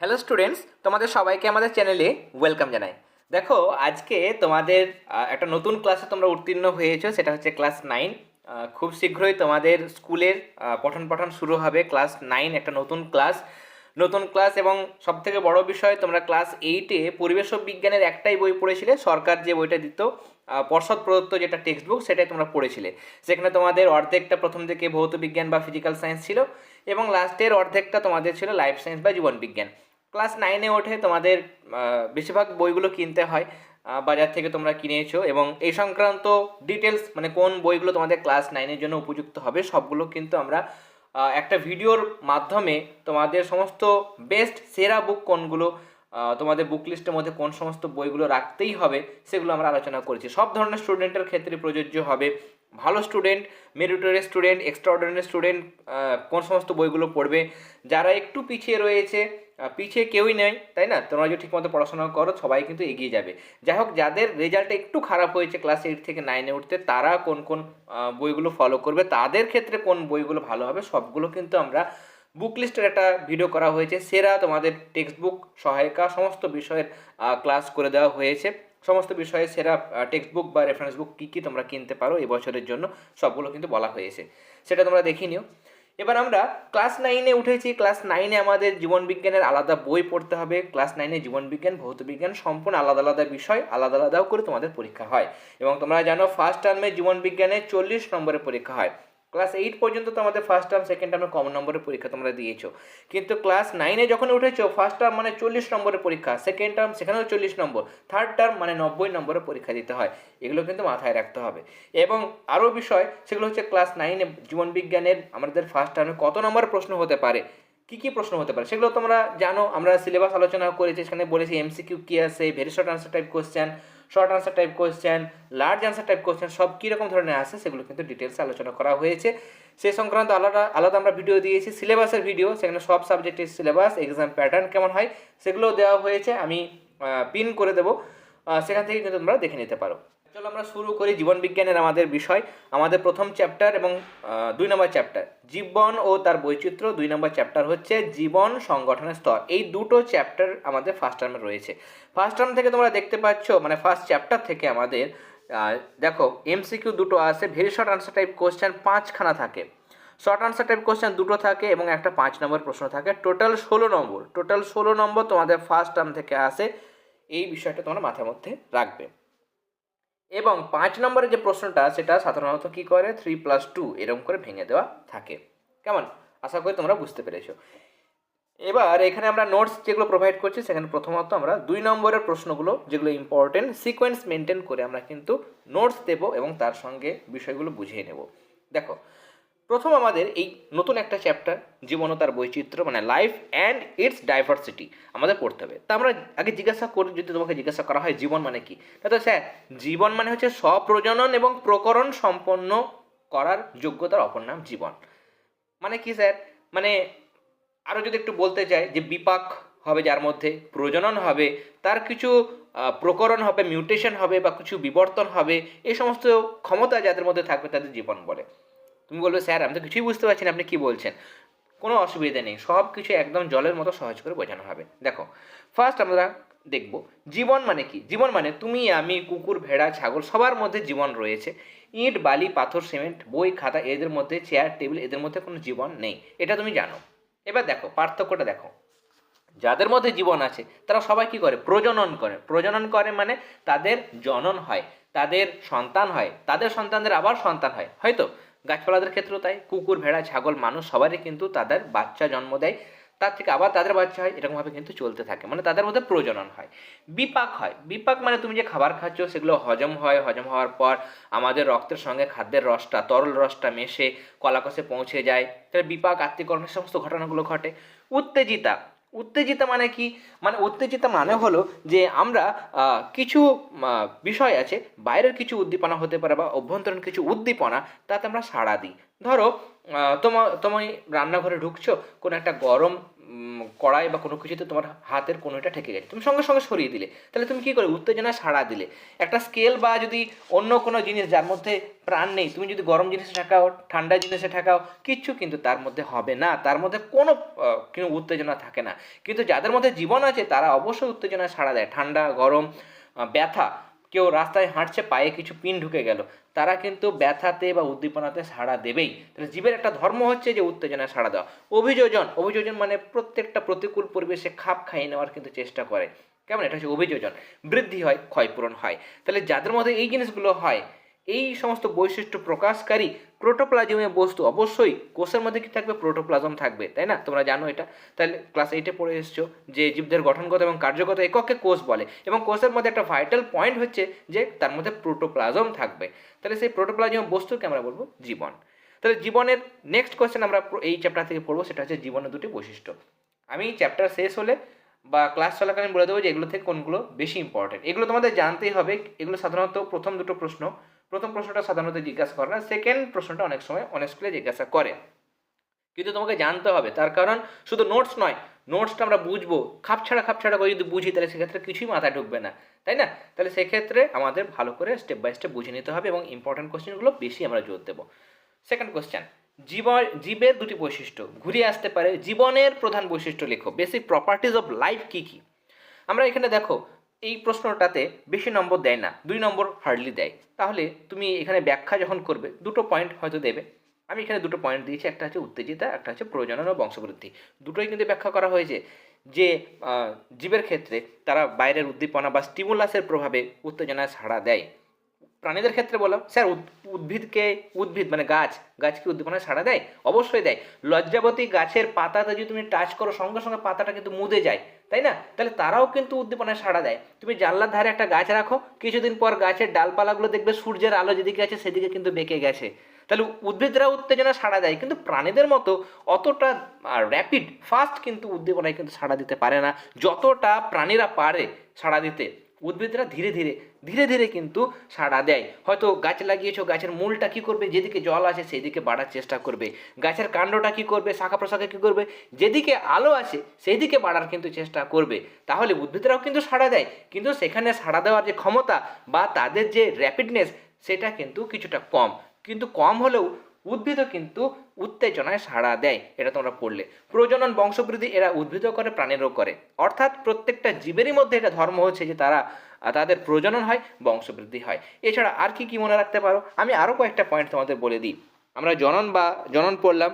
Hello students তোমাদের সবাইকে আমাদের চ্যানেলে ওয়েলকাম জানাই। দেখো, আজকে তোমাদের একটা নতুন ক্লাসে তোমরা উত্তীর্ণ হয়েছো, সেটা হচ্ছে ক্লাস নাইন খুব শীঘ্রই তোমাদের স্কুলের পঠন পাঠন শুরু হবে। ক্লাস নাইন একটা নতুন ক্লাস নতুন ক্লাস এবং সব থেকে বড় বিষয়, তোমরা ক্লাস এইটে পরিবেশ বিজ্ঞানের একটাই বই পড়েছিলে, সরকার যে বইটা দিত পর্ষদ প্রদত্ত যেটা টেক্সট বুক সেটাই তোমরা পড়েছিলে। সেখানে তোমাদের অর্ধেকটা প্রথম থেকে ভৌত বিজ্ঞান বা ফিজিক্যাল সায়েন্স ছিল এবং লাস্টের অর্ধেকটা তোমাদের ছিল লাইফ সায়েন্স বা জীবন বিজ্ঞান। ক্লাস নাইনে ওঠে তোমাদের বেশিরভাগ বইগুলো কিনতে হয় বাজার থেকে তোমরা কিনেছো এবং এই সংক্রান্ত ডিটেলস মানে কোন বইগুলো তোমাদের ক্লাস নাইনের জন্য উপযুক্ত হবে, সবগুলো কিন্তু আমরা একটা ভিডিওর মাধ্যমে তোমাদের সমস্ত বেস্ট সেরা বুক কোনগুলো তোমাদের বুক লিস্টের মধ্যে কোন সমস্ত বইগুলো রাখতেই হবে, সেগুলো আমরা আলোচনা করেছি। সব ধরনের স্টুডেন্টের ক্ষেত্রে প্রযোজ্য হবে, ভালো student meritorious student extraordinary student কোন সমস্ত বইগুলো পড়বে, যারা একটু পিছিয়ে রয়েছে পিছিয়ে কেউই নেই, তাই না? তোমরা যদি ঠিকমতো পড়াশোনা করো, সবাই কিন্তু এগিয়ে যাবে। যাই হোক, যাদের রেজাল্ট একটু খারাপ হয়েছে ক্লাস এইট থেকে নাইনে উঠতে, তারা কোন কোন বইগুলো ফলো করবে, তাদের ক্ষেত্রে কোন বইগুলো ভালো হবে, সবগুলো কিন্তু আমরা বুক লিস্টের একটা ভিডিও করা হয়েছে। সেরা তোমাদের টেক্সট বুক সহায়িকা, সমস্ত বিষয়ের ক্লাস করে দেওয়া হয়েছে। সমস্ত বিষয়ে সেরা টেক্সট বুক বা রেফারেন্স বুক কী কী তোমরা কিনতে পারো এই বছরের জন্য, সবগুলো কিন্তু বলা হয়েছে। সেটা তোমরা দেখে নিও। এবার আমরা ক্লাস নাইনে উঠেছি। ক্লাস নাইনে আমাদের জীবন বিজ্ঞানের আলাদা বই পড়তে হবে। ক্লাস নাইনে জীবন বিজ্ঞান, ভৌত বিজ্ঞান সম্পূর্ণ আলাদা আলাদা বিষয়, আলাদা আলাদাও করে তোমাদের পরীক্ষা হয়। এবং তোমরা জানো ফার্স্ট টার্মে জীবন বিজ্ঞানে চল্লিশ নম্বরের পরীক্ষা হয়। ক্লাস এইট পর্যন্ত তো আমাদের ফার্স্ট টার্ম সেকেন্ড টার্মে কম নম্বরের পরীক্ষা তোমরা দিয়েছ। কিন্তু ক্লাস নাইনে যখন উঠেছো ফার্স্ট টার্ম মানে চল্লিশ নম্বরের পরীক্ষা সেকেন্ড টার্ম সেখানেও চল্লিশ নম্বর থার্ড টার্ম মানে নব্বই নম্বরের পরীক্ষা দিতে হয়। এগুলো কিন্তু মাথায় রাখতে হবে। এবং আরও বিষয়, সেগুলো হচ্ছে ক্লাস নাইনে জীবন বিজ্ঞানের আমাদের ফার্স্ট টার্মে কত নম্বরের প্রশ্ন হতে পারে? কী কী প্রশ্ন হতে পারে? সেগুলো তোমরা জানো, আমরা সিলেবাস আলোচনা করেছি, সেখানে বলেছি এমসিকিউ কী আছে very short answer type question short answer type question large answer type question সব কীরকম ধরনের আছে সেগুলো কিন্তু ডিটেলসে আলোচনা করা হয়েছে। সে সংক্রান্ত আলাদা আলাদা আমরা ভিডিও দিয়েছি সিলেবাসের ভিডিও সেখানে সব সাবজেক্টের সিলেবাস এক্সাম প্যাটার্ন কেমন হয়, সেগুলোও দেওয়া হয়েছে। আমি পিন করে দেবো। সেখান থেকে কিন্তু তোমরা দেখে নিতে পারো। চলো আমরা শুরু করি জীবন বিজ্ঞানের আমাদের বিষয়, আমাদের প্রথম চ্যাপ্টার এবং দুই নম্বর চ্যাপ্টার জীবন ও তার বৈচিত্র্য, দুই নম্বর চ্যাপ্টার হচ্ছে জীবন সংগঠনের স্তর। এই দুটো চ্যাপ্টার আমাদের ফার্স্ট টার্মে রয়েছে। ফার্স্ট টার্ম থেকে তোমরা দেখতে পাচ্ছ মানে ফার্স্ট চ্যাপ্টার থেকে আমাদের দেখো এমসিকিউ দুটো আছে very short answer type question পাঁচখানা থাকে। শর্ট আনসার টাইপ কোশ্চেন দুটো থাকে এবং একটা পাঁচ নম্বর প্রশ্ন থাকে। টোটাল ষোলো নম্বর টোটাল ষোলো নম্বর তোমাদের ফার্স্ট টার্ম থেকে আসে। এই বিষয়টা তোমরা মাথার মধ্যে রাখবে। এবং পাঁচ নম্বরের যে প্রশ্নটা, সেটা সাধারণত কি করে? থ্রি প্লাস টু এরকম করে ভেঙে দেওয়া থাকে। কেমন? আশা করি তোমরা বুঝতে পেরেছ। এবার এখানে আমরা নোটস যেগুলো প্রোভাইড করছি, সেখানে প্রথমত আমরা দুই নম্বরের প্রশ্নগুলো, যেগুলো ইম্পর্টেন্ট সিকোয়েন্স মেনটেন করে আমরা কিন্তু নোটস দেব এবং তার সঙ্গে বিষয়গুলো বুঝিয়ে নেব। দেখো প্রথম আমাদের এই নতুন একটা চ্যাপ্টার জীবন তার বৈচিত্র্য মানে লাইফ অ্যান্ড ইটস ডাইভার্সিটি আমাদের পড়তে হবে। তা আমরা আগে জিজ্ঞাসা করি, যদি তোমাকে জিজ্ঞাসা করা হয় জীবন মানে কি? তো স্যার জীবন মানে হচ্ছে স্বপ্রজনন এবং প্রকরণ সম্পন্ন করার যোগ্যতার অপর নাম জীবন। মানে কি স্যার মানে আরও যদি একটু বলতে চাই যে বিপাক হবে যার মধ্যে, প্রজনন হবে, তার কিছু প্রকরণ হবে মিউটেশন হবে বা কিছু বিবর্তন হবে এই সমস্ত ক্ষমতা যাদের মধ্যে থাকবে তাদের জীবন বলে। তুমি বলবে, স্যার, আমি তো কিছুই বুঝতে পারছি না, আপনি কী বলছেন? কোনো অসুবিধা নেই, সব কিছু একদম জলের মতো সহজ করে বোঝানো হবে। দেখো ফার্স্ট আমরা দেখব, জীবন মানে কি? জীবন মানে তুমি, আমি, কুকুর, ভেড়া, ছাগল, সবার মধ্যে জীবন রয়েছে। ইট, বালি, পাথর, সিমেন্ট, বই, খাতা, এদের মধ্যে চেয়ার টেবিল এদের মধ্যে কোনো জীবন নেই। এটা তুমি জানো। এবার দেখো, পার্থক্যটা দেখো। যাদের মধ্যে জীবন আছে, তারা সবাই কি করে? প্রজনন করে। প্রজনন করে মানে তাদের জনন হয়, তাদের সন্তান হয়, তাদের সন্তানদের আবার সন্তান হয়, হয়তো? গাছপালাদের ক্ষেত্রেও তাই, কুকুর, ভেড়া, ছাগল, মানুষ সবারই কিন্তু তাদের বাচ্চা জন্ম দেয়। তার থেকে আবার তাদের বাচ্চা হয়, এরকমভাবে কিন্তু চলতে থাকে। মানে তাদের মধ্যে প্রজনন হয়। বিপাক হয়। বিপাক মানে তুমি যে খাবার খাচ্ছ, সেগুলো হজম হয়। হজম হওয়ার পর আমাদের রক্তের সঙ্গে খাদ্যের রসটা, তরল রসটা মেশে কলাকষে পৌঁছে যায়। তাহলে বিপাক আত্মীকরণের সমস্ত ঘটনাগুলো ঘটে। উত্তেজিতা উত্তেজিতা মানে কি? মানে উত্তেজিত মানে হলো যে আমরা কিছু বিষয় আছে, বাইরের কিছু উদ্দীপনা হতে পারে বা অভ্যন্তরীণ কিছু উদ্দীপনা তাতে আমরা সাড়া দিই। ধরো তোমার তোমা রান্নাঘরে ঢুকছো, কোনো একটা গরম কড়াই বা কোনো কিছুতে তোমার হাতের কোনোটা ঠেকে গেছে। তুমি সঙ্গে সঙ্গে সরিয়ে দিলে। তাহলে তুমি কী করে উত্তেজনা সাড়া দিলে। একটা স্কেল বা যদি অন্য কোনো জিনিস যার মধ্যে প্রাণ নেই, তুমি যদি গরম জিনিসে ঠেকাও, ঠান্ডা জিনিসে ঠেকাও কিচ্ছু কিন্তু তার মধ্যে হবে না। তার মধ্যে কোনো কিন্তু উত্তেজনা থাকে না। কিন্তু যাদের মধ্যে জীবন আছে, তারা অবশ্যই উত্তেজনায় সাড়া দেয়। ঠান্ডা, গরম ব্যথা, কেউ রাস্তায় হাঁটছে, পায়ে কিছু পিন ঢুকে গেল। তারা কিন্তু ব্যথাতে বা উদ্দীপনাতে সাড়া দেবেই। তাহলে জীবের একটা ধর্ম হচ্ছে যে উত্তেজনায় সাড়া দেওয়া। অভিযোজন অভিযোজন মানে প্রত্যেকটা প্রতিকূল পরিবেশে খাপ খাইয়ে নেওয়ার কিন্তু চেষ্টা করে। কেমন? এটা হচ্ছে অভিযোজন। বৃদ্ধি হয়, ক্ষয়পূরণ হয়। তাহলে যাদের মধ্যে এই জিনিসগুলো হয় এই সমস্ত বৈশিষ্ট্য প্রকাশকারী প্রোটোপ্লাজমীয় বস্তু অবশ্যই কোষের মধ্যে কি থাকবে? প্রোটোপ্লাজম থাকবে, তাই না? তোমরা জানো এটা। তাহলে ক্লাস এইটে পড়ে এসছো যে জীবদের গঠনগত এবং কার্যগত এককে কোষ বলে এবং কোষের মধ্যে একটা ভাইটাল পয়েন্ট হচ্ছে যে তার মধ্যে প্রোটোপ্লাজম থাকবে। তাহলে সেই প্রোটোপ্লাজমীয় বস্তুকে আমরা বলব জীবন। তাহলে জীবনের নেক্সট কোয়েশ্চেন আমরা এই চ্যাপ্টার থেকে পড়ব, সেটা হচ্ছে জীবনের দুটি বৈশিষ্ট্য। আমি চ্যাপ্টার শেষ হলে বা ক্লাস চলাকালীন বলে দেবো যে এগুলো থেকে কোনগুলো বেশি ইম্পর্টেন্ট এগুলো তোমাদের জানতেই হবে। এগুলো সাধারণত প্রথম দুটো প্রশ্ন। প্রথম প্রশ্নটা সাধারণত জিজ্ঞাসা করে না সেকেন্ড প্রশ্নটা অনেক সময় অনেক স্কুলে জিজ্ঞাসা করে। কিন্তু তোমাকে জানতে হবে, তার কারণ শুধু নোটস নয় নোটসটা আমরা বুঝব খাপ ছাড়া খাপ ছাড়া করে যদি বুঝি, তাহলে সেক্ষেত্রে কিছুই মাথায় ঢুকবে না, তাই না? তাহলে সেক্ষেত্রে আমাদের ভালো করে স্টেপ বাই স্টেপ বুঝে নিতে হবে এবং ইম্পর্টেন্ট কোশ্চেনগুলো বেশি আমরা জোর দেবো। সেকেন্ড কোশ্চেন জীব, জীবের দুটি বৈশিষ্ট্য, ঘুরিয়ে আসতে পারে জীবনের প্রধান বৈশিষ্ট্য লেখো। বেসিক প্রপার্টিজ অফ লাইফ কী কী? আমরা এখানে দেখো এই প্রশ্নটাতে বেশি নম্বর দেয় না, দুই নম্বর হার্ডলি দেয়। তাহলে তুমি এখানে ব্যাখ্যা যখন করবে, দুটো পয়েন্ট হয়তো দেবে। আমি এখানে দুটো পয়েন্ট দিয়েছি, একটা হচ্ছে উত্তেজিতা, একটা হচ্ছে প্রজনন ও বংশবৃদ্ধি। দুটোই কিন্তু ব্যাখ্যা করা হয়েছে যে জীবের ক্ষেত্রে তারা বাইরের উদ্দীপনা বা স্টিমুলাসের প্রভাবে উত্তেজনায় সাড়া দেয়। প্রাণীদের ক্ষেত্রে বললাম, স্যার উদ্ভিদকে, উদ্ভিদ মানে গাছ গাছ কি উদ্দীপনায় সাড়া দেয়? অবশ্যই দেয়। লজ্জাবতী গাছের পাতাতে যদি তুমি টাচ করো, সঙ্গে সঙ্গে পাতাটা কিন্তু মুদে যায়। তাই না? তাহলে তারাও কিন্তু উদ্দীপনায় সাড়া দেয়। তুমি জানলার ধারে একটা গাছ রাখো, কিছুদিন পর গাছের ডালপালাগুলো দেখবে সূর্যের আলো যেদিকে আছে সেদিকে কিন্তু বেঁকে গেছে। তাহলে উদ্ভিদরা উত্তেজনা সাড়া দেয়, কিন্তু প্রাণীদের মতো অতটা র্যাপিড ফাস্ট কিন্তু উদ্দীপনায় কিন্তু সাড়া দিতে পারে না। যতটা প্রাণীরা পারে সাড়া দিতে। উদ্ভিদরা ধীরে ধীরে ধীরে ধীরে কিন্তু সাড়া দেয়। হয়তো গাছ লাগিয়েছো, গাছের মূলটা কি করবে? যেদিকে জল আছে সেদিকে বাড়ার চেষ্টা করবে। গাছের কাণ্ডটা কি করবে? শাখা প্রশাখা কি করবে? যেদিকে আলো আছে সেই দিকে বাড়ার কিন্তু চেষ্টা করবে। তাহলে উদ্ভিদরাও কিন্তু সাড়া দেয়। কিন্তু সেখানে সাড়া দেওয়ার যে ক্ষমতা বা তাদের যে র্যাপিডনেস সেটা কিন্তু কিছুটা কম। কিন্তু কম হলেও উদ্ভিদও কিন্তু উত্তেজনায় সাড়া দেয়, এটা তোমরা পড়লে। প্রজনন বংশবৃদ্ধি এরা উদ্ভিদও করে, প্রাণীরও করে। অর্থাৎ প্রত্যেকটা জীবেরই মধ্যে এটা ধর্ম হচ্ছে যে তারা, তাদের প্রজনন হয়, বংশবৃদ্ধি হয়। এছাড়া আর কি কি মনে রাখতে পারো? আমি আরও কয়েকটা পয়েন্ট তোমাদের বলে দিই। আমরা জনন বা জনন পড়লাম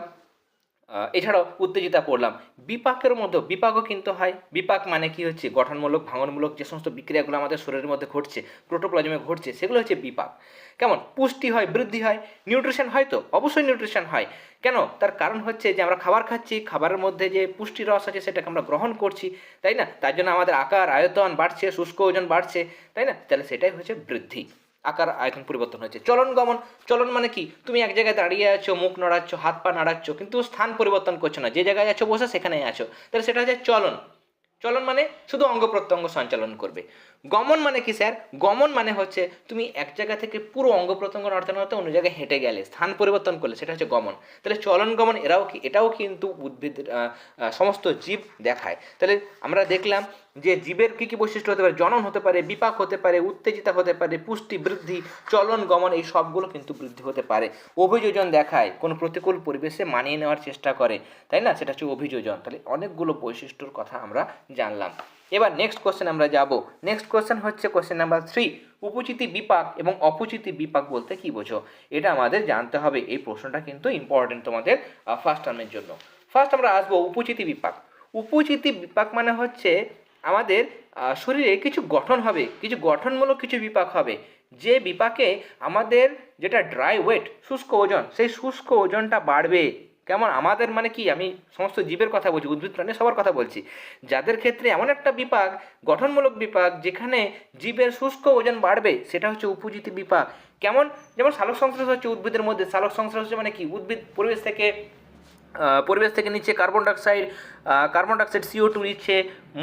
এছাড়াও উত্তেজিতা পড়লাম। বিপাকের মধ্যে, বিপাকও কিন্তু হয়। বিপাক মানে কি হচ্ছে? গঠনমূলক, ভাঙনমূলক যে সমস্ত বিক্রিয়াগুলো আমাদের শরীরের মধ্যে ঘটছে প্রোটোপ্লাজমে ঘটছে, সেগুলো হচ্ছে বিপাক। কেমন? পুষ্টি হয়, বৃদ্ধি হয় নিউট্রিশন হয় তো? অবশ্যই নিউট্রিশন হয়। কেন? তার কারণ হচ্ছে যে আমরা খাবার খাচ্ছি, খাবারের মধ্যে যে পুষ্টি রস আছে সেটাকে আমরা গ্রহণ করছি, তাই না? তার জন্য আমাদের আকার, আয়তন বাড়ছে, শুষ্ক ওজন বাড়ছে, তাই না? তাহলে সেটাই হচ্ছে বৃদ্ধি। আকার আয়তন পরিবর্তন হয়েছে। চলন গমন, চলন মানে কি? তুমি এক জায়গায় দাঁড়িয়ে আছো, মুখ নড়াচ্ছ, হাত পা নাড়াচ্ছ, কিন্তু স্থান পরিবর্তন করছ না। যে জায়গায় আছো, বসে সেখানেই আছো। তাহলে সেটা হচ্ছে চলন। চলন মানে শুধু অঙ্গ প্রত্যঙ্গ সঞ্চালন করবে। গমন মানে কি, স্যার? গমন মানে হচ্ছে তুমি এক জায়গা থেকে পুরো অঙ্গ প্রত্যঙ্গ নড়তে অন্য জায়গায় হেঁটে গেলে, স্থান পরিবর্তন করলে, সেটা হচ্ছে গমন। তাহলে চলন গমন এরাও কি, এটাও কিন্তু উদ্ভিদ সমস্ত জীব দেখায়। তাহলে আমরা দেখলাম যে জীবের কী কী বৈশিষ্ট্য হতে পারে? জনন হতে পারে, বিপাক হতে পারে, উত্তেজিতা হতে পারে, পুষ্টি, বৃদ্ধি, চলন গমন, এই সবগুলো কিন্তু বৃদ্ধি হতে পারে। অভিযোজন দেখায়, কোনো প্রতিকূল পরিবেশে মানিয়ে নেওয়ার চেষ্টা করে, তাই না? সেটা হচ্ছে অভিযোজন। তাহলে অনেকগুলো বৈশিষ্ট্যর কথা আমরা জানলাম। এবার নেক্সট কোশ্চেন আমরা যাব। নেক্সট কোশ্চেন হচ্ছে কোশ্চেন নাম্বার থ্রি উপচিতি বিপাক এবং অপচিতি বিপাক বলতে কি বোঝো? এটা আমাদের জানতে হবে, এই প্রশ্নটা কিন্তু ইম্পর্টেন্ট তোমাদের ফার্স্ট টার্মের জন্য। ফার্স্ট আমরা আসব উপচিতি বিপাক। উপচিতি বিপাক মানে হচ্ছে আমাদের শরীরে কিছু গঠন হবে, কিছু গঠনমূলক কিছু বিপাক হবে। যে বিপাকে আমাদের যেটা ড্রাই ওয়েট শুষ্ক ওজন, সেই শুষ্ক ওজনটা বাড়বে। কেমন? আমাদের মানে কি? আমি সমস্ত জীবের কথা বলছি, উদ্ভিদ, প্রাণী সবার কথা বলছি। যাদের ক্ষেত্রে এমন একটা বিপাক, গঠনমূলক বিপাক, যেখানে জীবের শুষ্ক ওজন বাড়বে, সেটা হচ্ছে উপজিতি বিপাক। কেমন? যেমন সালোক সংশ্লেষ হচ্ছে উদ্ভিদের মধ্যে। সালোক সংশ্লেষ হচ্ছে মানে কি? উদ্ভিদ পরিবেশ থেকে পরিবেশ থেকে নিচ্ছে carbon dioxide carbon dioxide CO two নিচ্ছে,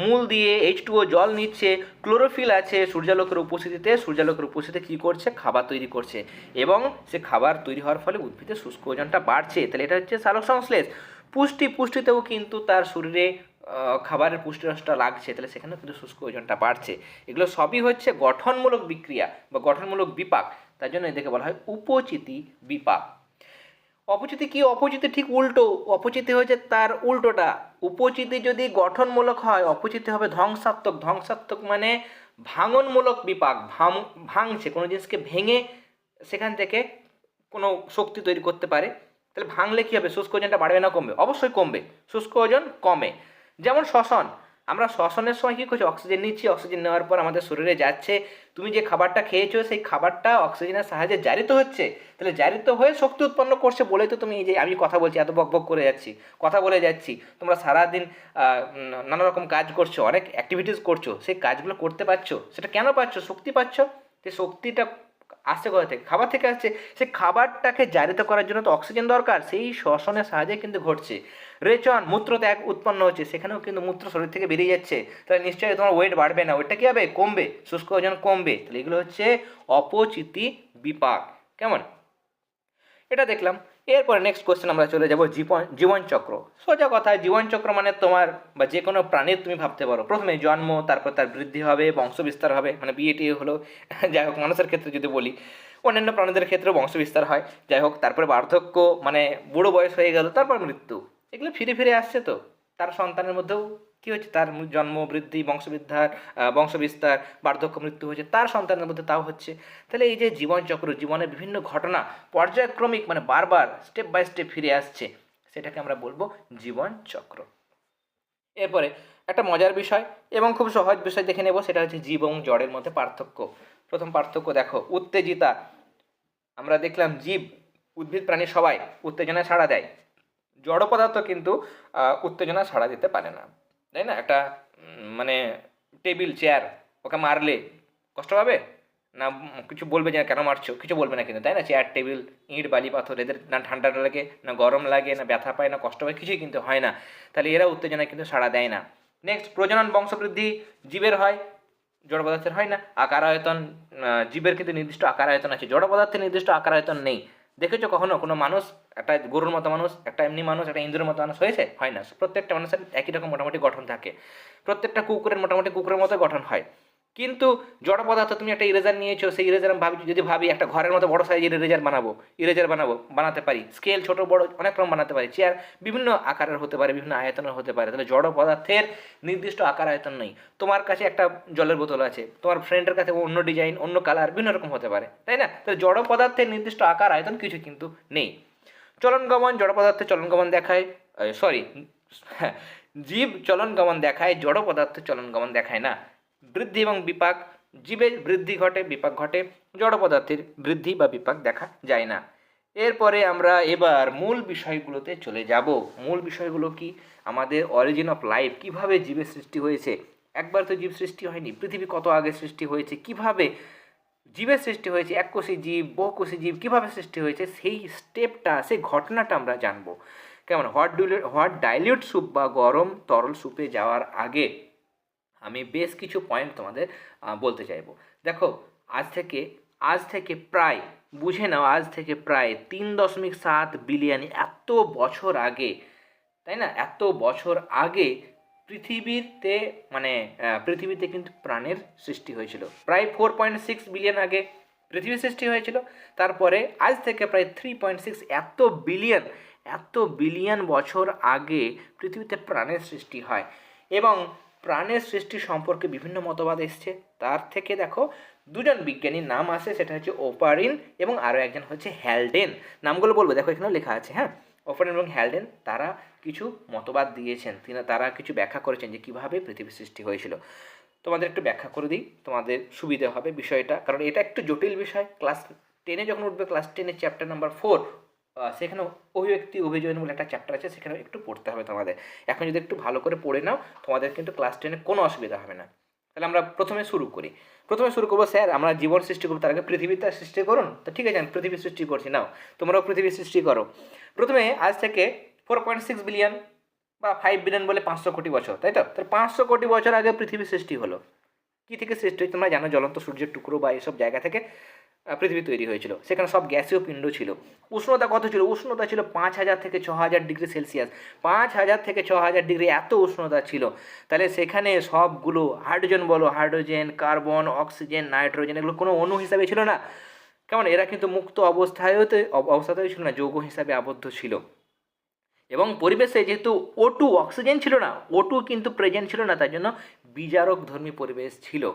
মূল দিয়ে এইচ টুও জল নিচ্ছে ক্লোরোফিল আছে সূর্যালোকের উপস্থিতিতে সূর্যালোকের উপস্থিতিতে কী করছে? খাবার তৈরি করছে। এবং সে খাবার তৈরি হওয়ার ফলে উদ্ভিদের শুষ্ক ওজনটা বাড়ছে। তাহলে এটা হচ্ছে সালোক সংশ্লেষ। পুষ্টি, পুষ্টিতেও কিন্তু তার শরীরে খাবারের পুষ্টিরসটা লাগছে। তাহলে সেখানেও কিন্তু শুষ্ক ওজনটা বাড়ছে। এগুলো সবই হচ্ছে গঠনমূলক বিক্রিয়া বা গঠনমূলক বিপাক। তার জন্য এদেরকে বলা হয় উপচিতি বিপাক। অপচিতি কি? অপচিতি ঠিক উল্টো। অপচিতি হয়েছে তার উল্টোটা। উপচিতি যদি গঠনমূলক হয়, অপচিতি হবে ধ্বংসাত্মক। ধ্বংসাত্মক মানে ভাঙনমূলক বিপাক, ভাঙ, ভাঙছে। কোনো জিনিসকে ভেঙে সেখান থেকে কোনো শক্তি তৈরি করতে পারে। তাহলে ভাঙলে কী হবে? শুষ্ক ওজনটা বাড়বে না, কমবে। অবশ্যই কমবে। শুষ্ক ওজন কমে। যেমন শ্বসন। আমরা শ্বসনের সময় কী করছি? অক্সিজেন নিচ্ছি অক্সিজেন নেওয়ার পর আমাদের শরীরে যাচ্ছে। তুমি যে খাবারটা খেয়েছো, সেই খাবারটা অক্সিজেনের সাহায্যে জারিত হচ্ছে। তাহলে জারিত হয়ে শক্তি উৎপন্ন করছে বলেই তো তুমি এই যে আমি কথা বলছি, এত বক বক করে যাচ্ছি, কথা বলে যাচ্ছি। তোমরা সারাদিন নানা রকম কাজ করছ, অনেক অ্যাক্টিভিটিস করছ। সেই কাজগুলো করতে পারছ? সেটা কেন পাচ্ছ? শক্তি পাচ্ছ? সেই শক্তিটা আসছে কোথা থেকে? খাবার থেকে আসছে। সে খাবারটাকে জারিত করার জন্য তো অক্সিজেন দরকার। সেই শ্বসনের সাহায্যে কিন্তু ঘটছে। রেচন মূত্র ত্যাগ উৎপন্ন হচ্ছে। সেখানেও কিন্তু মূত্র শরীর থেকে বেরিয়ে যাচ্ছে। তাহলে নিশ্চয়ই তোমার ওয়েট বাড়বে না। ওয়েটটা কী হবে? কমবে। শুষ্ক ওজন কমবে। তাহলে এগুলো হচ্ছে অপচিতি বিপাক। কেমন? এটা দেখলাম। এরপরে নেক্সট কোশ্চেন আমরা চলে যাব জীবন জীবনচক্র সোজা কথা জীবনচক্র মানে তোমার বা যে কোনো প্রাণীর তুমি ভাবতে পারো। প্রথমে জন্ম, তারপর তার বৃদ্ধি হবে, বংশবিস্তার হবে মানে বিয়ে টিয়ে হলো। যাই হোক, মানুষের ক্ষেত্রে যদি বলি, অন্যান্য প্রাণীদের ক্ষেত্রেও বংশবিস্তার হয়। যাই হোক, তারপরে বার্ধক্য মানে বুড়ো বয়স হয়ে গেল, তারপর মৃত্যু। এগুলো ফিরে ফিরে আসছে তো। তার সন্তানের মধ্যেও কী হচ্ছে? তার জন্ম বৃদ্ধি বংশবিদ্যার আহ, বংশবিস্তার বার্ধক্য মৃত্যু হয়েছে। তার সন্তানের মধ্যে তাও হচ্ছে। তাহলে এই যে জীবনচক্র জীবনের বিভিন্ন ঘটনা পর্যায়ক্রমিক মানে বারবার স্টেপ বাই স্টেপ ফিরে আসছে সেটাকে আমরা বলব জীবনচক্র। এরপরে একটা মজার বিষয় এবং খুব সহজ বিষয় দেখে নেব সেটা হচ্ছে জীব এবং জড়ের মধ্যে পার্থক্য। প্রথম পার্থক্য দেখো উত্তেজিতা। আমরা দেখলাম জীব উদ্ভিদ প্রাণী সবাই উত্তেজনা ছাড়া দেয়। জড় পদার্থ কিন্তু উত্তেজনা ছাড়া দিতে পারে না। তাই না? একটা মানে টেবিল চেয়ার ওকে মারলে কষ্ট পাবে? না কিছু বলবে যে, কেন মারছো? কিছু বলবে না কিন্তু, তাই না? চেয়ার টেবিল ইঁট, বালি, পাথর, এদের না ঠান্ডা লাগে, না গরম লাগে, না ব্যথা পায়, না কষ্ট পায়, কিছুই কিন্তু হয় না। তাহলে এরা উত্তেজনা কিন্তু সাড়া দেয় না। নেক্সট প্রজনন বংশবৃদ্ধি, জীবের হয়, জড় পদার্থের হয় না। আকার আয়তন জীবের কিন্তু নির্দিষ্ট আকার আয়তন আছে। জড় পদার্থের নির্দিষ্ট আকার আয়তন নেই। দেখেছ কখনো? কোনো মানুষ, একটা গরুর মতো মানুষ, একটা এমনি মানুষ, একটা ইন্দুরের মতো মানুষ হয়েছে? হয় না। প্রত্যেকটা মানুষের একই রকম মোটামুটি গঠন থাকে। প্রত্যেকটা কুকুরের মোটামুটি কুকুরের মতো গঠন হয়। কিন্তু জড় পদার্থ তুমি একটা ইরেজার নিয়েছো, সেই ইরেজার ভাবি যদি ভাবি একটা ঘরের মতো বড় সাইজের ইরেজার বানাবো ইরেজার বানাবো, বানাতে পারি। স্কেল ছোট, বড়, অনেক রকম বানাতে পারি। চেয়ার বিভিন্ন আকারের হতে পারে, বিভিন্ন আয়তনের হতে পারে। তাহলে জড় পদার্থের নির্দিষ্ট আকার আয়তন নেই। তোমার কাছে একটা জলের বোতল আছে, তোমার ফ্রেন্ডের কাছে অন্য ডিজাইন অন্য কালার বিভিন্ন রকম হতে পারে, তাই না? তাহলে জড় পদার্থের নির্দিষ্ট আকার আয়তন কিছু কিন্তু নেই। চলন গমন, জড় পদার্থে চলন গমন দেখায় সরি জীব চলন গমন দেখায়, জড় পদার্থের চলন গমন দেখায় না। বৃদ্ধি এবং বিপাক, জীবের বৃদ্ধি ঘটে, বিপাক ঘটে, জড় পদার্থের বৃদ্ধি বা বিপাক দেখা যায় না। এরপরে আমরা এবার মূল বিষয়গুলোতে চলে যাব। মূল বিষয়গুলো কি? আমাদের অরিজিন অফ লাইফ কীভাবে জীবের সৃষ্টি হয়েছে? একবার তো জীব সৃষ্টি হয়নি, পৃথিবী কত আগে সৃষ্টি হয়েছে, কীভাবে জীবের সৃষ্টি হয়েছে এককোষী জীব বহুকোষী জীব কীভাবে সৃষ্টি হয়েছে, সেই স্টেপটা সেই ঘটনাটা আমরা জানব। কেমন? Hot dilute hot dilute soup বা গরম তরল স্যুপে যাওয়ার আগে আমি বেশ কিছু পয়েন্ট তোমাদের বলতে চাইব। দেখো, আজ থেকে আজ থেকে প্রায়, বুঝে নাও, আজ থেকে প্রায় তিন দশমিক সাত বিলিয়ন এত বছর আগে, তাই না? এত বছর আগে পৃথিবীতে মানে পৃথিবীতে কিন্তু প্রাণের সৃষ্টি হয়েছিল। প্রায় ফোর পয়েন্ট সিক্স বিলিয়ন আগে পৃথিবীর সৃষ্টি হয়েছিল। তারপরে আজ থেকে প্রায় থ্রি পয়েন্ট সিক্স এত বিলিয়ন এত বিলিয়ন বছর আগে পৃথিবীতে প্রাণের সৃষ্টি হয়। এবং প্রাণের সৃষ্টি সম্পর্কে বিভিন্ন মতবাদ এসছে। তার থেকে দেখো দুজন বিজ্ঞানীর নাম আছে, সেটা হচ্ছে ওপারিন এবং আরও একজন হচ্ছে হ্যালডেন। নামগুলো বলব, দেখো এখানে লেখা আছে হ্যাঁ? ওপারিন এবং হ্যালডেন, তারা কিছু মতবাদ দিয়েছেন। তিনি তারা কিছু ব্যাখ্যা করেছেন যে কীভাবে পৃথিবীর সৃষ্টি হয়েছিল। তোমাদের একটু ব্যাখ্যা করে দিই, তোমাদের সুবিধে হবে বিষয়টা। কারণ এটা একটু জটিল বিষয়। ক্লাস টেনে যখন উঠবে ক্লাস টেনের চ্যাপ্টার নাম্বার ফোর সেখানে অভিব্যক্তি অভিযোজন বলে একটা চ্যাপ্টার আছে সেখানে একটু পড়তে হবে তোমাদের। এখন যদি একটু ভালো করে পড়ে নাও, তোমাদের কিন্তু ক্লাস টেনে কোনো অসুবিধা হবে না। তাহলে আমরা প্রথমে শুরু করি। প্রথমে শুরু করব, স্যার, আমরা জীবন সৃষ্টি করব, তার আগে পৃথিবীতে সৃষ্টি করুন। তো ঠিক আছে, আমি পৃথিবী সৃষ্টি করছি, নাও। তোমরাও পৃথিবী সৃষ্টি করো। প্রথমে আজ থেকে ফোর পয়েন্ট সিক্স বিলিয়ন বা ফাইভ বিলিয়ন বলে পাঁচশো কোটি বছর, তাই তো? তাহলে পাঁচশো কোটি বছর আগে পৃথিবী সৃষ্টি হলো। কী থেকে সৃষ্টি হয়েছে তোমরা জানো, জ্বলন্ত সূর্যের টুকরো বা এসব জায়গা থেকে পৃথিবী তৈরি হয়েছিল। সেখানে সব গ্যাসীয় পিণ্ড ছিল। উষ্ণতা কত ছিল? উষ্ণতা ছিল পাঁচ হাজার থেকে ছ হাজার ডিগ্রি সেলসিয়াস। পাঁচ হাজার থেকে ছ হাজার ডিগ্রি এত উষ্ণতা ছিল। তাহলে সেখানে সবগুলো হাইড্রোজেন বলো, হাইড্রোজেন, কার্বন, অক্সিজেন, নাইট্রোজেন এগুলো কোনো অণু হিসাবে ছিল না। কেমন? এরা কিন্তু মুক্ত অবস্থায়ও অবস্থাতেও ছিল না, যৌগ হিসাবে আবদ্ধ ছিল। এবং পরিবেশে যেহেতু ও টু অক্সিজেন ছিল না ও টু কিন্তু প্রেজেন্ট ছিল না, তার জন্য বিজারক ধর্মী পরিবেশ ছিল।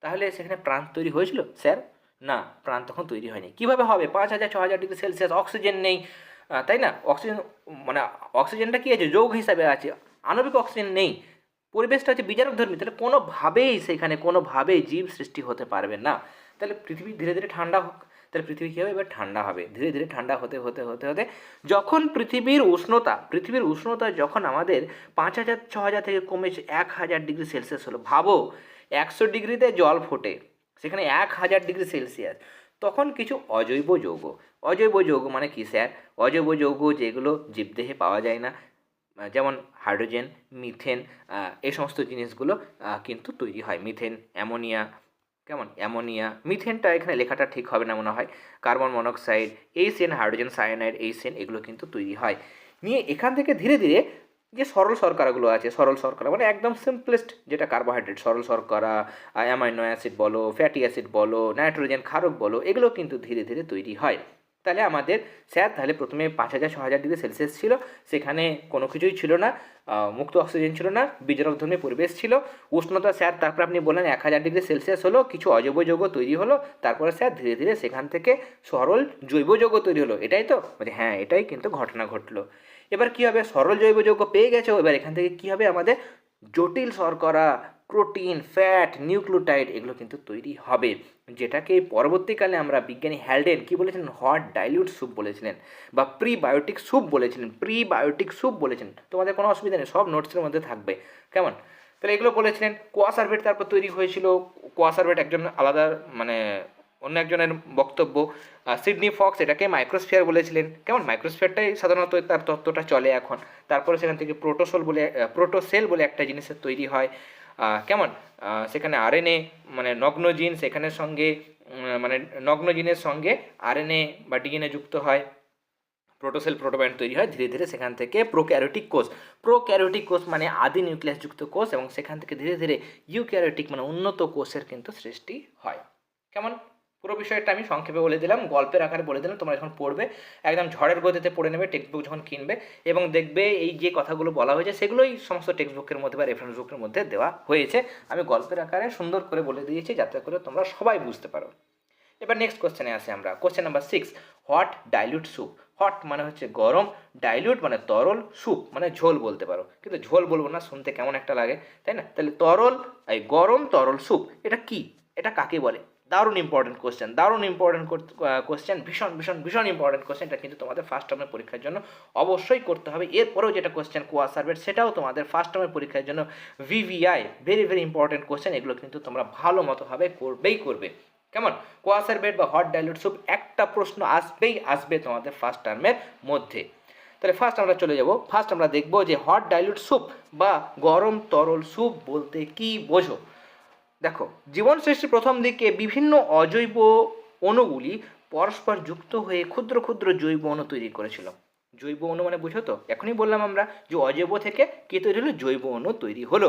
তাহলে সেখানে প্রাণ তৈরি হয়েছিল? স্যার? না, প্রাণ তখন তৈরি হয়নি। কীভাবে হবে? পাঁচ হাজার, ছ হাজার ডিগ্রি সেলসিয়াস, অক্সিজেন নেই। তাই না? অক্সিজেন মানে অক্সিজেনটা কী আছে? যৌগ হিসাবে আছে। আণবিক অক্সিজেন নেই। পরিবেশটা হচ্ছে বিজারক ধর্মী তাহলে কোনোভাবেই সেখানে, কোনোভাবেই জীব সৃষ্টি হতে পারবে না। তাহলে পৃথিবী ধীরে ধীরে ঠান্ডা হোক। তাহলে পৃথিবী কী হবে? এবার ঠান্ডা হবে। ধীরে ধীরে ঠান্ডা হতে হতে হতে হতে যখন পৃথিবীর উষ্ণতা পৃথিবীর উষ্ণতা যখন আমাদের পাঁচ হাজার, ছ হাজার থেকে কমে এক হাজার ডিগ্রি সেলসিয়াস হলো। ভাবো, একশো ডিগ্রিতে জল ফোটে। সেখানে এক হাজার ডিগ্রি সেলসিয়াস। তখন কিছু অজৈব যৌগ। অজৈব যৌগ মানে কি, স্যার? অজৈব যৌগ যেগুলো জীবদেহে পাওয়া যায় না। যেমন হাইড্রোজেন, মিথেন এই সমস্ত জিনিসগুলো কিন্তু তৈরি হয়। মিথেন, অ্যামোনিয়া, কেমন? অ্যামোনিয়া। মিথেনটা এখানে লেখাটা ঠিক হবে না মনে হয়। কার্বন মনোক্সাইড, এই সেন, হাইড্রোজেন, সায়ানাইড, এই সেন, এগুলো কিন্তু তৈরি হয়। নিয়ে এখান থেকে ধীরে ধীরে যে সরল শর্করাগুলো আছে, সরল শর্করা মানে একদম সিম্পলেস্ট যেটা কার্বোহাইড্রেট সরল শর্করা অ্যামাইনো অ্যাসিড বলো ফ্যাটি অ্যাসিড বলো নাইট্রোজেন ক্ষারক বলো, এগুলো কিন্তু ধীরে ধীরে তৈরি হয়। তাহলে আমাদের স্যার তাহলে প্রথমে পাঁচ হাজার, ছ হাজার ডিগ্রি সেলসিয়াস ছিল, সেখানে কোনো কিছুই ছিল না মুক্ত অক্সিজেন ছিল না বিজারক ধর্মী পরিবেশ ছিল। উষ্ণতা স্যার, তারপর আপনি বললেন এক হাজার ডিগ্রি সেলসিয়াস হলো, কিছু অজৈব যৌগ তৈরি হলো, তারপরে স্যার ধীরে ধীরে সেখান থেকে সরল জৈব যৌগ তৈরি হলো, এটাই তো? বলছে হ্যাঁ এটাই কিন্তু ঘটনা ঘটলো। এবার কী হবে? সরল জৈব যৌগ পেয়ে গেছো এবার এখান থেকে কী হবে? আমাদের জটিল শর্করা, প্রোটিন, ফ্যাট, নিউক্লিওটাইড এগুলো কিন্তু তৈরি হবে। যেটাকে পরবর্তীকালে আমরা বিজ্ঞানী হ্যালডেন কি বলেছিলেন? হট ডাইলিউট স্যুপ বলেছিলেন বা প্রিবায়োটিক স্যুপ বলেছিলেন। প্রিবায়োটিক স্যুপ বলেছিলেন। তোমাদের কোনো অসুবিধা নেই, সব নোটসের মধ্যে থাকবে। কেমন? তাহলে এগুলো বলেছিলেন কোয়াসারভেট তারপর তৈরি হয়েছিল। কোয়াসারভেট একজন আলাদা মানে অন্য একজনের বক্তব্য। সিডনি ফক্স এটাকে মাইক্রোস্ফিয়ার বলেছিলেন। কেমন? মাইক্রোস্ফিয়ারটাই সাধারণত তার তত্ত্বটা চলে এখন। তারপরে সেখান থেকে প্রোটোসোল বলে প্রোটোসেল বলে একটা জিনিসের তৈরি হয়। কেমন? সেখানে আরএনএ মানে নগ্ন জিন সেখানের সঙ্গে মানে নগ্ন জিনের সঙ্গে আরএনএ বা ডিএনএ যুক্ত হয়। প্রোটোসেল প্রোটোব্যান্ড তৈরি হয়। ধীরে ধীরে সেখান থেকে প্রোক্যারোটিক কোষ। প্রোক্যারোটিক কোষ মানে আদি নিউক্লিয়াসযুক্ত কোষ এবং সেখান থেকে ধীরে ধীরে ইউক্যারোটিক মানে উন্নত কোষের কিন্তু সৃষ্টি হয়। কেমন? পুরো বিষয়টা আমি সংক্ষেপে বলে দিলাম, গল্পের আকারে বলে দিলাম, তোমরা যখন পড়বে, একদম ঝড়ের গতিতে পড়ে নেবে টেক্সট বুক যখন কিনবে এবং দেখবে এই যে কথাগুলো বলা হয়েছে, সেগুলোই সমস্ত টেক্সট বুকের মধ্যে বা রেফারেন্স বুকের মধ্যে দেওয়া হয়েছে। আমি গল্পের আকারে সুন্দর করে বলে দিয়েছি যাতে করে তোমরা সবাই বুঝতে পারো। এবার নেক্সট কোশ্চেনে আসি আমরা। Question number six hot dilute soup hot মানে হচ্ছে গরম ডাইলুট মানে তরল স্যুপ মানে ঝোল বলতে পারো। কিন্তু ঝোল বলব না, শুনতে কেমন একটা লাগে, তাই না? তাহলে তরল, এই গরম তরল স্যুপ এটা কি? এটা কাকে বলে? দারুণ ইম্পর্টেন্ট কোশ্চেন দারুণ ইম্পর্টেন্ট কোশ্চেন ভীষণ ভীষণ ভীষণ ইম্পর্টেন্ট কোশ্চেন এটা কিন্তু তোমাদের ফার্স্ট টার্মের পরীক্ষার জন্য অবশ্যই করতে হবে। এরপরেও যেটা কোশ্চেন কোয়া সার্ভেট সেটাও তোমাদের ফার্স্ট টার্মের পরীক্ষার জন্য VVI very very important question এগুলো কিন্তু তোমরা ভালো মতোভাবে করবেই করবে। কেমন? কোয়াসার বেড বা হট ডাইলুট স্যুপ একটা প্রশ্ন আসবেই আসবে তোমাদের ফার্স্ট টার্মের মধ্যে। তাহলে ফার্স্ট আমরা চলে যাব। ফার্স্ট আমরা দেখব যে হট ডাইলুট স্যুপ বা গরম তরল স্যুপ বলতে কি বোঝো? দেখো জীবন সৃষ্টির প্রথম দিকে বিভিন্ন অজৈব অণুগুলি পরস্পর যুক্ত হয়ে ক্ষুদ্র ক্ষুদ্র জৈব অণু তৈরি করেছিল। জৈব অণু মানে বুঝো তো? এখনই বললাম আমরা যে অজৈব থেকে কী তৈরি হলো? জৈব অণু তৈরি হলো।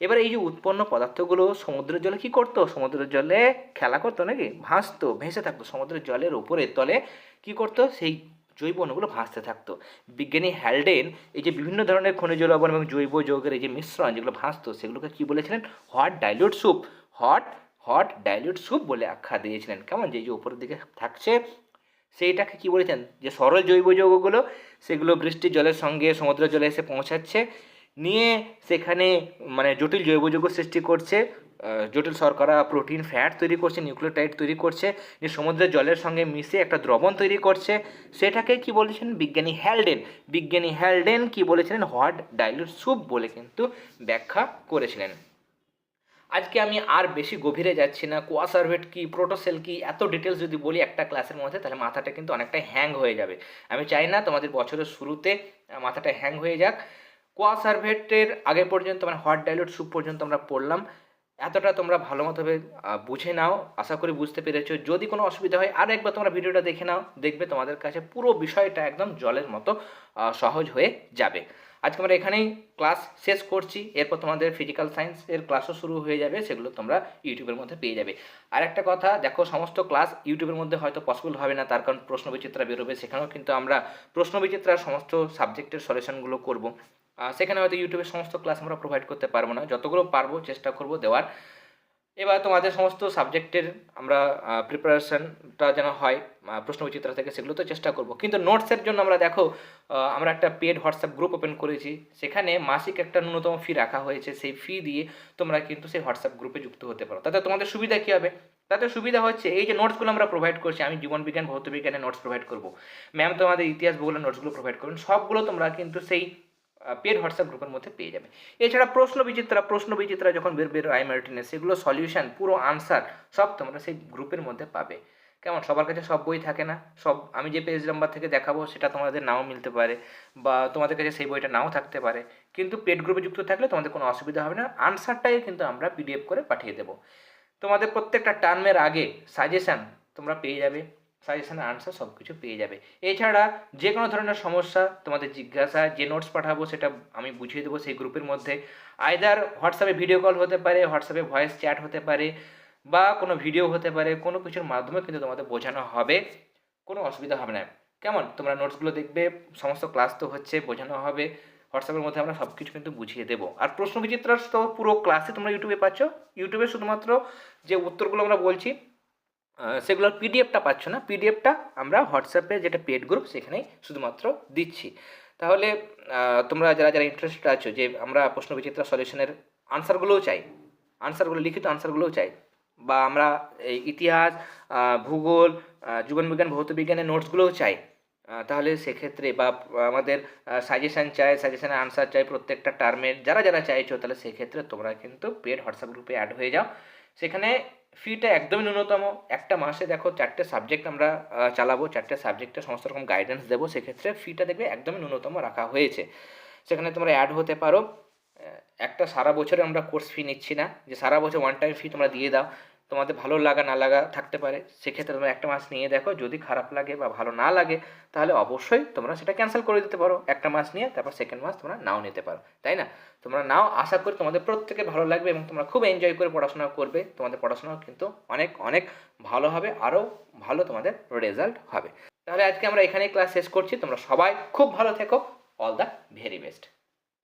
এবার এই যে উৎপন্ন পদার্থগুলো সমুদ্রের জলে কি করতো? সমুদ্রের জলে খেলা করতো নাকি? ভাসতো, ভেসে থাকতো। সমুদ্রের জলের ওপরে তলে কি করতো? সেই জৈব অণুগুলো ভাসতে থাকতো। বিজ্ঞানী হ্যালডেন এই যে বিভিন্ন ধরনের খনিজ লবণ এবং জৈব যৌগের এই যে মিশ্রণ যেগুলো ভাসতো, সেগুলোকে কি বলেছিলেন? Hot dilute soup hot hot dilute soup বলে আখ্যা দিয়েছিলেন। কেমন যে যে উপরের দিকে থাকছে, সেইটাকে কি বলেছেন? যে সরল জৈব যৌগগুলো, সেগুলো বৃষ্টির জলের সঙ্গে সমুদ্র জলে এসে পৌঁছাচ্ছে, নিয়ে সেখানে মানে জটিল জৈব যৌগ সৃষ্টি করছে। জটিল শর্করা প্রোটিন ফ্যাট তৈরি করছে নিউক্লিওটাইড তৈরি করছে নিয়ে সমুদ্রের জলের সঙ্গে মিশে একটা দ্রবণ তৈরি করছে, সেটাকে কি বলেছেন বিজ্ঞানী হ্যালডেন বিজ্ঞানী হ্যালডেন কি বলেছিলেন? হট ডাইলুট স্যুপ বলে কিন্তু ব্যাখ্যা করেছিলেন। আজকে আমি আর বেশি গভীরে যাচ্ছি না। কোয়াসার্ভেট কি, প্রোটোসেল কি, এত ডিটেলস যদি বলি একটা ক্লাসের মধ্যে, তাহলে মাথাটা কিন্তু অনেকটাই হ্যাং হয়ে যাবে। আমি চাই না তোমাদের বছরের শুরুতে মাথাটা হ্যাং হয়ে যাক। কোয়াসার্ভেটের আগে পর্যন্ত মানে হট ডাইলুট স্যুপ পর্যন্ত আমরা পড়লাম। এতটা তোমরা ভালো মতোভাবে বুঝে নাও, আশা করি বুঝতে পেরেছ। যদি কোনো অসুবিধা হয়, আর একবার তোমরা ভিডিওটা দেখে নাও, দেখবে তোমাদের কাছে পুরো বিষয়টা একদম জলের মতো সহজ হয়ে যাবে। আজকে আমরা এখানেই ক্লাস শেষ করছি। এরপর তোমাদের ফিজিক্যাল সায়েন্সের ক্লাসও শুরু হয়ে যাবে, সেগুলো তোমরা ইউটিউবের মধ্যে পেয়ে যাবে। আর একটা কথা, দেখো সমস্ত ক্লাস ইউটিউবের মধ্যে হয়তো পসিবল হবে না, তার কারণ প্রশ্ন বিচিত্রা বেরোবে, সেখানেও কিন্তু আমরা প্রশ্ন বিচিত্রার সমস্ত সাবজেক্টের সলিউশনগুলো করব। সেখানে হয়তো ইউটিউবের সমস্ত ক্লাস আমরা প্রোভাইড করতে পারব না। যতগুলো পারব চেষ্টা করব দেওয়ার। এবার তোমাদের সমস্ত সাবজেক্টের আমরা প্রিপারেশনটা যেন হয় প্রশ্ন বিচিত্রা থেকে সেগুলো তো চেষ্টা করব। কিন্তু নোটসের জন্য আমরা দেখো আমরা একটা পেড হোয়াটসঅ্যাপ গ্রুপ ওপেন করেছি। সেখানে মাসিক একটা ন্যূনতম ফি রাখা হয়েছে। সেই ফি দিয়ে তোমরা কিন্তু সেই হোয়াটসঅ্যাপ গ্রুপে যুক্ত হতে পারো। তাতে তোমাদের সুবিধা কী হবে? তাতে সুবিধা হচ্ছে, এই যে নোটসগুলো আমরা প্রোভাইড করছি, আমি জীবন বিজ্ঞান, ভৌত বিজ্ঞানের নোটস প্রোভাইড করব। ম্যাম তোমাদের ইতিহাস ভূগোলের নোটসগুলো প্রোভাইড করবেন সবগুলো তোমরা কিন্তু সেই পেড হোয়াটসঅ্যাপ গ্রুপের মধ্যে পেয়ে যাবে। এছাড়া প্রশ্ন বিচিত্রা প্রশ্ন বিচিত্রা যখন বের বের আই মার্টিনে সেগুলো সলিউশন পুরো আনসার সব তোমরা সেই গ্রুপের মধ্যে পাবে। কেমন? সবার কাছে সব বই থাকে না? সব, আমি যে পেজ নাম্বার থেকে দেখাবো সেটা তোমাদের নাও মিলতে পারে বা তোমাদের কাছে সেই বইটা নাও থাকতে পারে। কিন্তু পেড গ্রুপে যুক্ত থাকলে তোমাদের কোনো অসুবিধা হবে না। আনসারটাই কিন্তু আমরা পিডিএফ করে পাঠিয়ে দেবো। তোমাদের প্রত্যেকটা টার্মের আগে সাজেশান তোমরা পেয়ে যাবে। সাজেশানের আনসার সব কিছু পেয়ে যাবে। এছাড়া যে কোনো ধরনের সমস্যা তোমাদের জিজ্ঞাসা, যে নোটস পাঠাবো সেটা আমি বুঝিয়ে দেবো সেই গ্রুপের মধ্যে। আয়দার হোয়াটসঅ্যাপে ভিডিও কল হতে পারে হোয়াটসঅ্যাপে ভয়েস চ্যাট হতে পারে, বা কোনো ভিডিও হতে পারে, কোনো কিছুর মাধ্যমে কিন্তু তোমাদের বোঝানো হবে। কোনো অসুবিধা হবে না। কেমন? তোমরা নোটসগুলো দেখবে, সমস্ত ক্লাস তো হচ্ছে, বোঝানো হবে। হোয়াটসঅ্যাপের মধ্যে আমরা সব কিছু কিন্তু বুঝিয়ে দেবো। আর প্রশ্ন বিচিত্রার তো পুরো ক্লাসে তোমরা ইউটিউবে পাচ্ছ। ইউটিউবে শুধুমাত্র যে উত্তরগুলো আমরা বলছি সেগুলোর পিডিএফটা পাচ্ছ না। পিডিএফটা আমরা হোয়াটসঅ্যাপে যেটা পেড গ্রুপ সেখানেই শুধুমাত্র দিচ্ছি। তাহলে তোমরা যারা যারা ইন্টারেস্টেড আছো যে আমরা প্রশ্ন বিচিত্রা সলিউশনের আনসারগুলোও চাই আনসারগুলো লিখিত আনসারগুলোও চাই, বা আমরা এই ইতিহাস ভূগোল জীবনবিজ্ঞান ভৌত বিজ্ঞানের নোটসগুলোও চাই তাহলে সেক্ষেত্রে বা আমাদের সাজেশান চাই সাজেশানের আনসার চাই প্রত্যেকটা টার্মের যারা যারা চাইছো, তাহলে সেক্ষেত্রে তোমরা কিন্তু পেড হোয়াটসঅ্যাপ গ্রুপে অ্যাড হয়ে যাও। সেখানে ফিটা একদমই ন্যূনতম। একটা মাসে দেখো চারটে সাবজেক্ট আমরা চালাবো, চারটে সাবজেক্টে সমস্ত রকম গাইডেন্স দেবো, সেক্ষেত্রে ফিটা দেখবে একদমই ন্যূনতম রাখা হয়েছে। সেখানে তোমরা অ্যাড হতে পারো। একটা সারা বছরে আমরা কোর্স ফি নিচ্ছি না। যে সারা বছর ওয়ান টাইম ফি তোমরা দিয়ে দাও। তোমাদের ভালো লাগা না লাগা থাকতে পারে, সেক্ষেত্রে তোমরা একটা মাস নিয়ে দেখো, যদি খারাপ লাগে বা ভালো না লাগে, তাহলে অবশ্যই তোমরা সেটা ক্যান্সেল করে দিতে পারো। একটা মাস নিয়ে, তারপর সেকেন্ড মাস তোমরা নাও নিতে পারো, তাই না? তোমরা নাও, আশা করি তোমাদের প্রত্যেকে ভালো লাগবে এবং তোমরা খুব এনজয় করে পড়াশোনা করবে। তোমাদের পড়াশোনাও কিন্তু অনেক অনেক ভালো হবে, আরও ভালো তোমাদের রেজাল্ট হবে। তাহলে আজকে আমরা এখানেই ক্লাস শেষ করছি। তোমরা সবাই খুব ভালো থেকো। All the very best